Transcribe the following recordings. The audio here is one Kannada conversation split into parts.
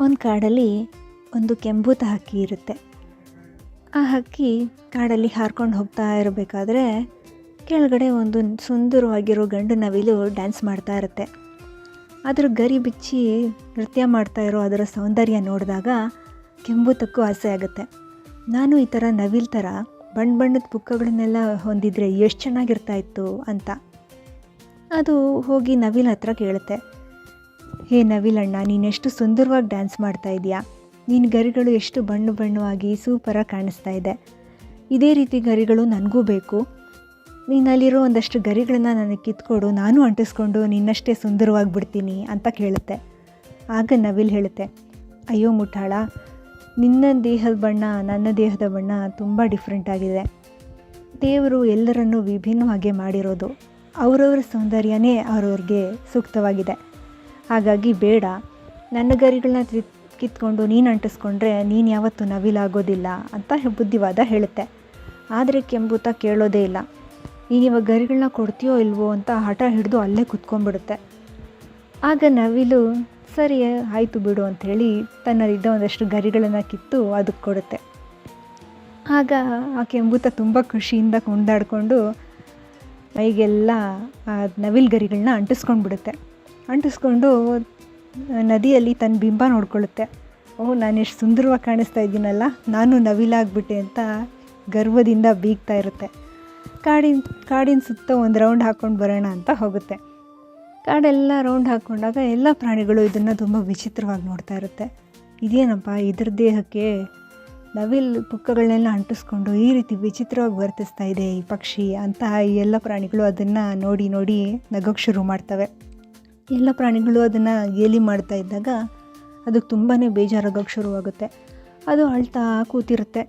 ಒಂದು ಕಾಡಲ್ಲಿ ಒಂದು ಕೆಂಬೂತ ಹಕ್ಕಿ ಇರುತ್ತೆ. ಆ ಹಕ್ಕಿ ಕಾಡಲ್ಲಿ ಹಾರ್ಕೊಂಡು ಹೋಗ್ತಾ ಇರಬೇಕಾದ್ರೆ ಕೆಳಗಡೆ ಒಂದು ಸುಂದರವಾಗಿರೋ ಗಂಡು ನವಿಲು ಡ್ಯಾನ್ಸ್ ಮಾಡ್ತಾ ಇರುತ್ತೆ. ಅದ್ರ ಗರಿ ಬಿಚ್ಚಿ ನೃತ್ಯ ಮಾಡ್ತಾ ಇರೋ ಅದರ ಸೌಂದರ್ಯ ನೋಡಿದಾಗ ಕೆಂಬೂತಕ್ಕೂ ಆಸೆ ಆಗುತ್ತೆ. ನಾನು ಈ ಥರ ನವಿಲ್ ಥರ ಬಣ್ಣ ಬಣ್ಣದ ಪುಕ್ಕಗಳನ್ನೆಲ್ಲ ಹೊಂದಿದ್ರೆ ಎಷ್ಟು ಚೆನ್ನಾಗಿರ್ತಾ ಇತ್ತು ಅಂತ. ಅದು ಹೋಗಿ ನವಿಲ್ ಹತ್ರ ಕೇಳುತ್ತೆ. ಹೇ ನವಿಲಣ್ಣ, ನೀನೆಷ್ಟು ಸುಂದರವಾಗಿ ಡ್ಯಾನ್ಸ್ ಮಾಡ್ತಾ ಇದೆಯಾ? ನಿನ್ನ ಗರಿಗಳು ಎಷ್ಟು ಬಣ್ಣ ಬಣ್ಣವಾಗಿ ಸೂಪರಾಗಿ ಕಾಣಿಸ್ತಾ ಇದೆ. ಇದೇ ರೀತಿ ಗರಿಗಳು ನನಗೂ ಬೇಕು. ನೀನಲ್ಲಿರೋ ಒಂದಷ್ಟು ಗರಿಗಳನ್ನ ನನಗೆ ಕಿತ್ಕೊಡು, ನಾನು ಅಂಟಿಸ್ಕೊಂಡು ನಿನ್ನಷ್ಟೇ ಸುಂದರವಾಗಿ ಬಿಡ್ತೀನಿ ಅಂತ ಕೇಳುತ್ತೆ. ಆಗ ನವಿಲ್ ಹೇಳುತ್ತೆ, ಅಯ್ಯೋ ಮುಠಾಳ, ನಿನ್ನ ದೇಹದ ಬಣ್ಣ, ನನ್ನ ದೇಹದ ಬಣ್ಣ ತುಂಬ ಡಿಫ್ರೆಂಟ್ ಆಗಿದೆ. ದೇವರು ಎಲ್ಲರನ್ನೂ ವಿಭಿನ್ನವಾಗಿ ಮಾಡಿರೋದು. ಅವರವರ ಸೌಂದರ್ಯನೇ ಅವರವ್ರಿಗೆ ಸೂಕ್ತವಾಗಿದೆ. ಹಾಗಾಗಿ ಬೇಡ. ನನ್ನ ಗರಿಗಳನ್ನ ತಿ, ಕಿತ್ಕೊಂಡು ನೀನು ಅಂಟಿಸ್ಕೊಂಡ್ರೆ ನೀನು ಯಾವತ್ತೂ ನವಿಲಾಗೋದಿಲ್ಲ ಅಂತ ಬುದ್ಧಿವಾದ ಹೇಳುತ್ತೆ. ಆದರೆ ಕೆಂಬೂತ ಕೇಳೋದೇ ಇಲ್ಲ. ನೀನಿವಾಗ ಗರಿಗಳನ್ನ ಕೊಡ್ತೀಯೋ ಇಲ್ವೋ ಅಂತ ಹಠ ಹಿಡಿದು ಅಲ್ಲೇ ಕುತ್ಕೊಂಡ್ಬಿಡುತ್ತೆ. ಆಗ ನವಿಲು, ಸರಿ, ಆಯಿತು ಬಿಡು ಅಂಥೇಳಿ ತನ್ನಲ್ಲಿದ್ದ ಒಂದಷ್ಟು ಗರಿಗಳನ್ನು ಕಿತ್ತು ಅದಕ್ಕೆ ಕೊಡುತ್ತೆ. ಆಗ ಆ ಕೆಂಬೂತ ತುಂಬ ಖುಷಿಯಿಂದ ಕೊಂಡಾಡಿಕೊಂಡು ಮೈಗೆಲ್ಲ ಆ ನವಿಲು ಗರಿಗಳನ್ನ ಅಂಟಿಸ್ಕೊಂಡು ಬಿಡುತ್ತೆ ಅಂಟಿಸ್ಕೊಂಡು ನದಿಯಲ್ಲಿ ತನ್ನ ಬಿಂಬ ನೋಡ್ಕೊಳ್ಳುತ್ತೆ. ಓಹ್, ನಾನು ಎಷ್ಟು ಸುಂದರವಾಗಿ ಕಾಣಿಸ್ತಾ ಇದ್ದೀನಲ್ಲ, ನಾನು ನವಿಲಾಗ್ಬಿಟ್ಟೆ ಅಂತ ಗರ್ವದಿಂದ ಬೀಗ್ತಾ ಇರುತ್ತೆ. ಕಾಡಿನ ಕಾಡಿನ ಸುತ್ತ ಒಂದು ರೌಂಡ್ ಹಾಕ್ಕೊಂಡು ಬರೋಣ ಅಂತ ಹೋಗುತ್ತೆ. ಕಾಡೆಲ್ಲ ರೌಂಡ್ ಹಾಕ್ಕೊಂಡಾಗ ಎಲ್ಲ ಪ್ರಾಣಿಗಳು ಇದನ್ನು ತುಂಬ ವಿಚಿತ್ರವಾಗಿ ನೋಡ್ತಾ ಇರುತ್ತೆ. ಇದೇನಪ್ಪ, ಇದ್ರ ದೇಹಕ್ಕೆ ನವಿಲ್ ಪುಕ್ಕಗಳನ್ನೆಲ್ಲ ಅಂಟಿಸ್ಕೊಂಡು ಈ ರೀತಿ ವಿಚಿತ್ರವಾಗಿ ವರ್ತಿಸ್ತಾ ಇದೆ ಈ ಪಕ್ಷಿ ಅಂತ ಎಲ್ಲ ಪ್ರಾಣಿಗಳು ಅದನ್ನು ನೋಡಿ ನೋಡಿ ನಗೋಕ್ಕೆ ಶುರು ಮಾಡ್ತವೆ. ಎಲ್ಲ ಪ್ರಾಣಿಗಳು ಅದನ್ನು ಗೇಲಿ ಮಾಡ್ತಾ ಇದ್ದಾಗ ಅದಕ್ಕೆ ತುಂಬಾ ಬೇಜಾರಾಗೋಕ್ಕೆ ಶುರುವಾಗುತ್ತೆ. ಅದು ಅಳ್ತಾ ಕೂತಿರುತ್ತೆ.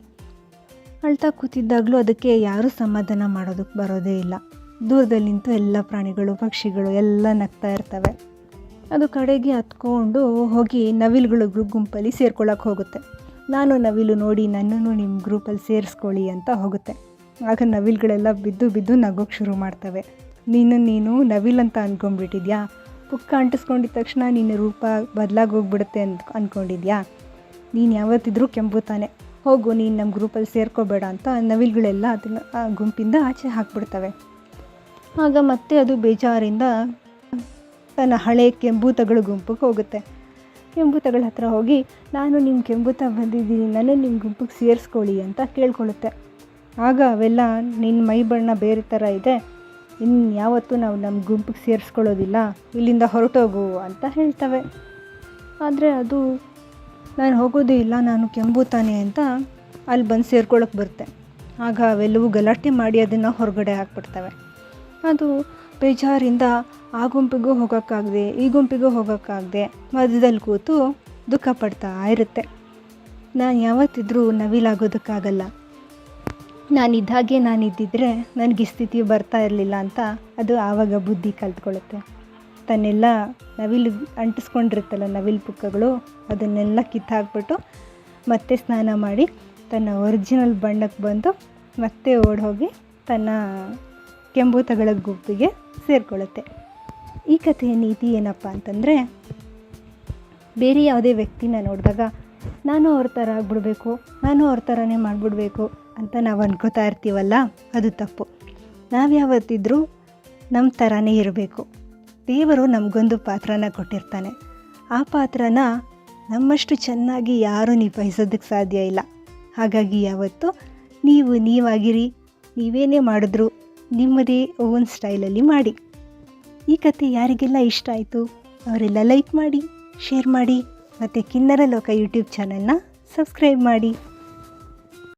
ಅಳ್ತಾ ಕೂತಿದ್ದಾಗಲೂ ಅದಕ್ಕೆ ಯಾರೂ ಸಮಾಧಾನ ಮಾಡೋದಕ್ಕೆ ಬರೋದೇ ಇಲ್ಲ. ದೂರದಲ್ಲಿ ನಿಂತು ಎಲ್ಲ ಪ್ರಾಣಿಗಳು, ಪಕ್ಷಿಗಳು ಎಲ್ಲ ನಗ್ತಾ ಇರ್ತವೆ. ಅದು ಕಡೆಗೆ ಹತ್ಕೊಂಡು ಹೋಗಿ ನವಿಲುಗಳು ಗುಂಪಲ್ಲಿ ಸೇರ್ಕೊಳ್ಳೋಕೆ ಹೋಗುತ್ತೆ. ನಾನು ನವಿಲು ನೋಡಿ ನನ್ನನ್ನು ನಿಮ್ಮ ಗ್ರೂಪಲ್ಲಿ ಸೇರಿಸ್ಕೊಳ್ಳಿ ಅಂತ ಹೋಗುತ್ತೆ. ಆಗ ನವಿಲುಗಳೆಲ್ಲ ಬಿದ್ದು ಬಿದ್ದು ನಗೋಕ್ಕೆ ಶುರು ಮಾಡ್ತವೆ. ನೀನು ನೀನು ನವಿಲ್ ಅಂತ ಅಂದ್ಕೊಂಡ್ಬಿಟ್ಟಿದ್ಯಾ ಪುಕ್ಕ ಅಂಟಿಸ್ಕೊಂಡಿದ ತಕ್ಷಣ ನಿನ್ನ ರೂಪ ಬದಲಾಗಿ ಹೋಗ್ಬಿಡುತ್ತೆ ಅಂತ ಅಂದ್ಕೊಂಡಿದ್ಯಾ ನೀನು ಯಾವತ್ತಿದ್ರೂ ಕೆಂಪುತಾನೆ ಹೋಗು, ನೀನು ನಮ್ಮ ಗ್ರೂಪಲ್ಲಿ ಸೇರ್ಕೋಬೇಡ ಅಂತ ನವಿಲುಗಳೆಲ್ಲ ಅದನ್ನು ಆ ಗುಂಪಿಂದ ಆಚೆ ಹಾಕ್ಬಿಡ್ತವೆ. ಆಗ ಮತ್ತೆ ಅದು ಬೇಜಾರಿಂದ ತನ್ನ ಹಳೆ ಕೆಂಬೂತಗಳ ಗುಂಪಿಗೆ ಹೋಗುತ್ತೆ. ಕೆಂಬೂತಗಳ ಹತ್ರ ಹೋಗಿ, ನಾನು ನಿಮ್ಮ ಕೆಂಬೂತ ಬಂದಿದ್ದೀನಿ ನಾನು ನಿಮ್ಮ ಗುಂಪಿಗೆ ಸೇರಿಸ್ಕೊಳ್ಳಿ ಅಂತ ಕೇಳ್ಕೊಳ್ಳುತ್ತೆ ಆಗ ಅವೆಲ್ಲ ನಿನ್ನ ಮೈ ಬಣ್ಣ ಬೇರೆ ಥರ ಇದೆ. ಇನ್ನು ಯಾವತ್ತೂ ನಾವು ನಮ್ಮ ಗುಂಪಿಗೆ ಸೇರಿಸ್ಕೊಳ್ಳೋದಿಲ್ಲ, ಇಲ್ಲಿಂದ ಹೊರಟೋಗು ಅಂತ ಹೇಳ್ತವೆ. ಆದರೆ ಅದು ನಾನು ಹೋಗೋದೇ ಇಲ್ಲ, ನಾನು ಕೆಂಬೂತಾನೆ ಅಂತ ಅಲ್ಲಿ ಬಂದು ಸೇರ್ಕೊಳ್ಳೋಕೆ ಬರುತ್ತೆ. ಆಗ ಅವೆಲ್ಲವೂ ಗಲಾಟೆ ಮಾಡಿ ಅದನ್ನು ಹೊರಗಡೆ ಹಾಕ್ಬಿಡ್ತವೆ. ಅದು ಬೇಜಾರಿಂದ ಆ ಗುಂಪಿಗೂ ಹೋಗೋಕ್ಕಾಗದೆ, ಈ ಗುಂಪಿಗೂ ಹೋಗೋಕ್ಕಾಗದೆ ಮಧ್ಯದಲ್ಲಿ ಕೂತು ದುಃಖ ಪಡ್ತಾ ಇರುತ್ತೆ. ನಾನು ಯಾವತ್ತಿದ್ರೂ ನವಿಲಾಗೋದಕ್ಕಾಗಲ್ಲ. ನಾನಿದ್ದಾಗೆ ನಾನಿದ್ದಿದ್ರೆ ನನಗೆ ಈ ಸ್ಥಿತಿ ಬರ್ತಾ ಇರಲಿಲ್ಲ ಅಂತ ಅದು ಆವಾಗ ಬುದ್ಧಿ ಕಲ್ತ್ಕೊಳ್ಳುತ್ತೆ. ತನ್ನೆಲ್ಲ ನವಿಲು ಅಂಟಿಸ್ಕೊಂಡಿರುತ್ತಲ್ಲ ನವಿಲು ಪುಕ್ಕಗಳು, ಅದನ್ನೆಲ್ಲ ಕಿತ್ತಾಕ್ಬಿಟ್ಟು ಮತ್ತೆ ಸ್ನಾನ ಮಾಡಿ ತನ್ನ ಒರಿಜಿನಲ್ ಬಣ್ಣಕ್ಕೆ ಬಂದು ಮತ್ತೆ ಓಡಿ ಹೋಗಿ ತನ್ನ ಕೆಂಬೂತಗಳ ಗುಂಪಿಗೆ ಸೇರಿಕೊಳ್ಳುತ್ತೆ. ಈ ಕಥೆಯ ನೀತಿ ಏನಪ್ಪ ಅಂತಂದರೆ, ಬೇರೆ ಯಾವುದೇ ವ್ಯಕ್ತಿನ ನೋಡಿದಾಗ, ನಾನು ಅವ್ರ ಥರ ಆಗ್ಬಿಡ್ಬೇಕು, ನಾನು ಅವ್ರ ಥರನೇ ಮಾಡಿಬಿಡ್ಬೇಕು ಅಂತ ನಾವು ಅನ್ಕೋತಾ ಇರ್ತೀವಲ್ಲ, ಅದು ತಪ್ಪು. ನಾವು ಯಾವತ್ತಿದ್ರೂ ನಮ್ಮ ಥರನೇ ಇರಬೇಕು. ದೇವರು ನಮಗೊಂದು ಪಾತ್ರನ ಕೊಟ್ಟಿರ್ತಾನೆ. ಆ ಪಾತ್ರನ ನಮ್ಮಷ್ಟು ಚೆನ್ನಾಗಿ ಯಾರೂ ನಿಭಾಯಿಸೋದಕ್ಕೆ ಸಾಧ್ಯ ಇಲ್ಲ. ಹಾಗಾಗಿ ಯಾವತ್ತು ನೀವು ನೀವಾಗಿರಿ, ನೀವೇನೇ ಮಾಡಿದ್ರು ನಿಮ್ಮದೇ ಓನ್ ಸ್ಟೈಲಲ್ಲಿ ಮಾಡಿ. ಈ ಕತೆ ಯಾರಿಗೆಲ್ಲ ಇಷ್ಟ ಆಯಿತು, ಅವರೆಲ್ಲ ಲೈಕ್ ಮಾಡಿ, ಶೇರ್ ಮಾಡಿ, ಮತ್ತು ಕಿನ್ನರ ಲೋಕ ಯೂಟ್ಯೂಬ್ ಚಾನಲ್ನ ಸಬ್ಸ್ಕ್ರೈಬ್ ಮಾಡಿ.